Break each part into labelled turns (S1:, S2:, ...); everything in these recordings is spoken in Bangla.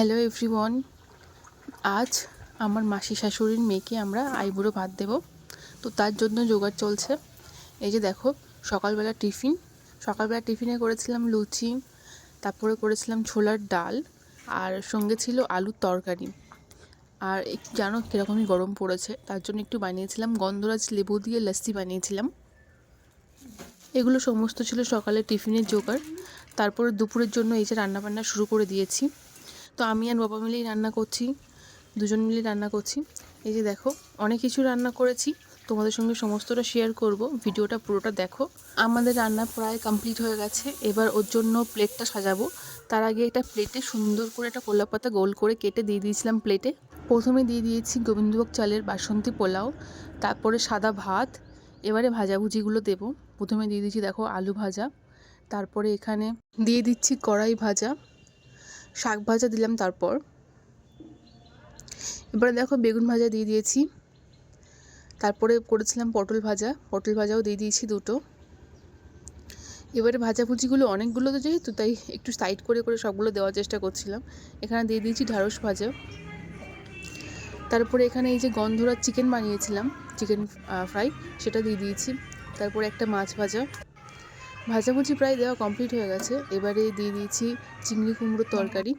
S1: হ্যালো এভরিওয়ান আজ আমার মাসি শাশুড়ির মেয়েকে আমরা আইবুড়ো ভাত দেব। তো তার জন্য জোগাড় চলছে। এই যে দেখো, সকালবেলা টিফিন। সকালবেলা টিফিনে করেছিলাম লুচি, তারপরে করেছিলাম ছোলার ডাল, আর সঙ্গে ছিল আলুর তরকারি। আর একটু জানো কীরকমই গরম পড়েছে? তার জন্য একটু বানিয়েছিলাম গন্ধরাজ লেবু দিয়ে লস্যি বানিয়েছিলাম। এগুলো সমস্ত ছিল সকালে টিফিনের জোগাড়। তারপরে দুপুরের জন্য এই যে রান্নাবান্না শুরু করে দিয়েছি। তো আমি আর বাবা মিলেই রান্না করছি, দুজন মিলেই রান্না করছি। এই যে দেখো, অনেক কিছু রান্না করেছি, তোমাদের সঙ্গে সমস্তটা শেয়ার করব, ভিডিওটা পুরোটা দেখো। আমাদের রান্না প্রায় কমপ্লিট হয়ে গেছে, এবার ওর জন্য প্লেটটা সাজাবো। তার আগে একটা প্লেটে সুন্দর করে একটা কলা পাতা গোল করে কেটে দিয়ে দিয়েছিলাম প্লেটে প্রথমে দিয়ে দিয়েছি গোবিন্দভোগ চালের বাসন্তী পোলাও, তারপরে সাদা ভাত, এবারে ভাজাভুজিগুলো দেবো। প্রথমে দিয়ে দিচ্ছি দেখো আলু ভাজা, তারপরে এখানে দিয়ে দিচ্ছি কড়াই ভাজা। শাক ভাজা দিলাম তারপর। এবারে দেখো বেগুন ভাজা দিয়ে দিয়েছি। তারপরে করেছিলাম পটল ভাজা। পটল ভাজাও দিয়ে দিয়েছি দুটো। এবারে ভাজাভুজিগুলো অনেকগুলো তো যেহেতু, তাই একটু সাইড করে করে সবগুলো দেওয়ার চেষ্টা করছিলাম। এখানে দিয়ে দিয়েছি ঢ্যাঁড়স ভাজা। তারপরে এখানে এই যে গন্ধরা চিকেন বানিয়েছিলাম চিকেন ফ্রাই সেটা দিয়ে দিয়েছি। তারপরে একটা মাছ ভাজা। ভাজাভুজি প্রায় দেওয়া কমপ্লিট হয়ে গেছে। এবারে দিয়ে দিয়েছি চিংড়ি কুমড়োর তরকারি।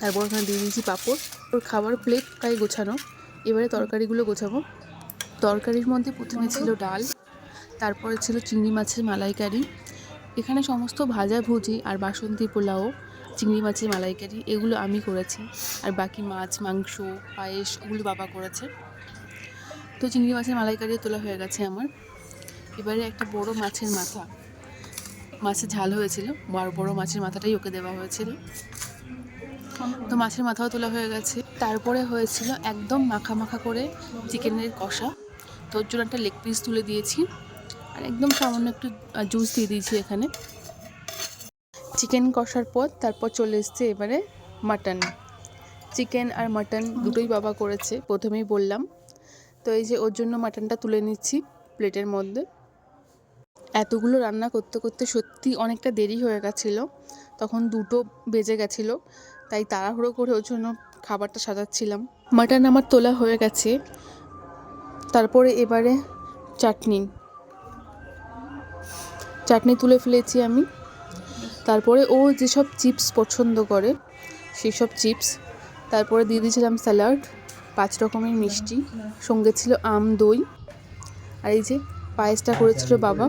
S1: তারপর ওখানে দিয়ে দিয়েছি পাঁপড়। ওর খাবার প্লেট প্রায় গোছানো। এবারে তরকারিগুলো গোছাবো। তরকারির মধ্যে প্রথমে ছিল ডাল। তারপরে ছিল চিংড়ি মাছের মালাইকারি। এখানে সমস্ত ভাজা ভুজি আর বাসন্তী পোলাও চিংড়ি মাছের মালাইকারি এগুলো আমি করেছি। আর বাকি মাছ মাংস পায়েস ওগুলো বাবা করেছে। তো চিংড়ি মাছের মালাইকারি তোলা হয়ে গেছে আমার। এবারে একটা বড় মাছের মাথা। মাছের ঝাল হয়েছিল বড় বড় মাছের মাথাটাই ওকে দেওয়া হয়েছিল। তো মাছের মাথাও তোলা হয়ে গেছে। তারপরে হয়েছিল একদম মাখা মাখা করে চিকেনের কষা। তো ওর জন্য একটা লেগ পিস তুলে দিয়েছি, আর একদম সামান্য একটু জুস দিয়ে দিয়েছি এখানে। চিকেন কষার পর তারপর চলে এসছে এবারে মাটন। চিকেন আর মাটন দুটোই বাবা করেছে, প্রথমেই বললাম। তো এই যে ওর জন্য মাটনটা তুলে নিচ্ছি প্লেটের মধ্যে। এতগুলো রান্না করতে করতে সত্যি অনেকটা দেরি হয়ে গেছিল। তখন দুটো বেজে গেছিল, তাই তাড়াহুড়ো করে ওর জন্য খাবারটা সাজাচ্ছিলাম। মাটন আমার তোলা হয়ে গেছে। তারপরে এবারে চাটনি। চাটনি তুলে ফেলেছি আমি। তারপরে ও যেসব চিপস পছন্দ করে সেই সব চিপস। তারপরে দিয়ে দিয়েছিলাম স্যালাড, পাঁচ রকমের মিষ্টি, সঙ্গে ছিল আম, দই। আর এই যে পায়েসটা করেছিল বাবা।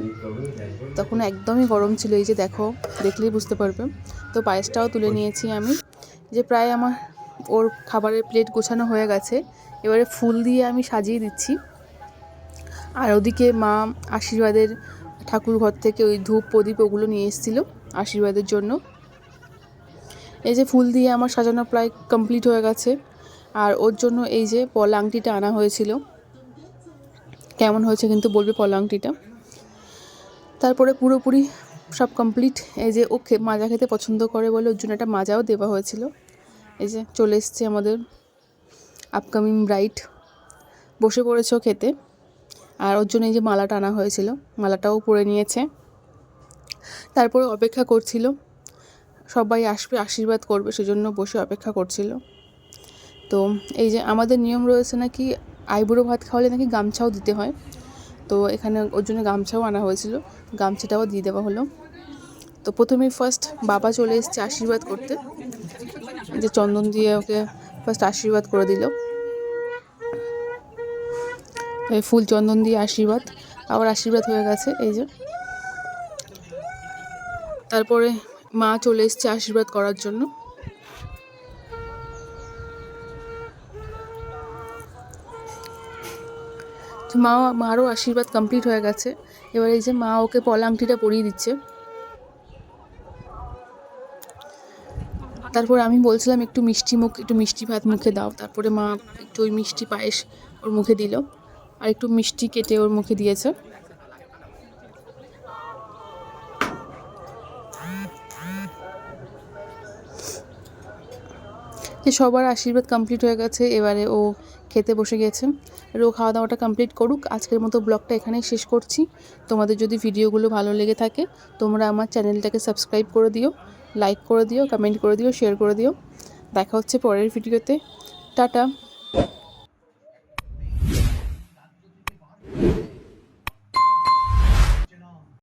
S1: তখন একদমই গরম ছিল, এই যে দেখো, দেখলেই বুঝতে পারবে। তো পায়েসটাও তুলে নিয়েছি আমি, যে প্রায় আমার ওর খাবারের প্লেট গোছানো হয়ে গেছে। এবারে ফুল দিয়ে আমি সাজিয়ে দিচ্ছি। আর ওদিকে মা আশীর্বাদের ঠাকুর ঘর থেকে ওই ধূপ, প্রদীপ ওগুলো নিয়ে এসেছিল আশীর্বাদের জন্য। এই যে ফুল দিয়ে আমার সাজানো প্রায় কমপ্লিট হয়ে গেছে। আর ওর জন্য এই যে পলা আংটিটা আনা হয়েছিল। কেমন হয়েছে কিন্তু বলবে পলা আংটিটা তারপরে পুরোপুরি সব কমপ্লিট এই যে ও মাজা খেতে পছন্দ করে বলে ওর জন্য একটা মাজাও দেওয়া হয়েছিল। এই যে চলে এসছে আমাদের আপকামিং ব্রাইট বসে পড়েছে খেতে। আর ওর জন্য এই যে মালা টানা হয়েছিল, মালাটাও পরে নিয়েছে। তারপরে অপেক্ষা করছিল। সবাই আসবে, আশীর্বাদ করবে, সেজন্য বসে অপেক্ষা করছিল। তো এই যে আমাদের নিয়ম রয়েছে নাকি আইবুড়ো ভাত খাওয়ালে নাকি গামছাও দিতে হয়। তো এখানে ওর জন্য গামছাও আনা হয়েছিল। গামছাটাও দিয়ে দেওয়া হলো। তো প্রথমেই ফার্স্ট বাবা চলে এসছে আশীর্বাদ করতে। যে চন্দন দিয়ে ওকে ফার্স্ট আশীর্বাদ করে দিল। ফুল চন্দন দিয়ে আশীর্বাদ। আবার আশীর্বাদ হয়ে গেছে, এই যে। তারপরে মা চলে এসছে আশীর্বাদ করার জন্য। মা, মারও আশীর্বাদ কমপ্লিট হয়ে গেছে। এবার এই যে মা ওকে পলা আংটিটা পরিয়ে দিচ্ছে। তারপর আমি বলছিলাম, একটু মিষ্টি মুখ, একটু মিষ্টি ভাত মুখে দাও। তারপরে মা একটু ওই মিষ্টি পায়েস ওর মুখে দিল। আর একটু মিষ্টি কেটে ওর মুখে দিয়েছে। সবার আশীর্বাদ কমপ্লিট হয়ে গেছে। এবারে ও খেতে বসে গেছে। ও খাওয়া দাওয়াটা কমপ্লিট করুক। আজকের মতো ব্লগটা এখানেই শেষ করছি। তোমাদের যদি ভিডিওগুলো ভালো লেগে থাকে, তোমরা আমার চ্যানেলটাকে সাবস্ক্রাইব করে দিও লাইক করে দিও কমেন্ট করে দিও শেয়ার করে দিও। দেখা হচ্ছে পরের ভিডিওতে। টাটা!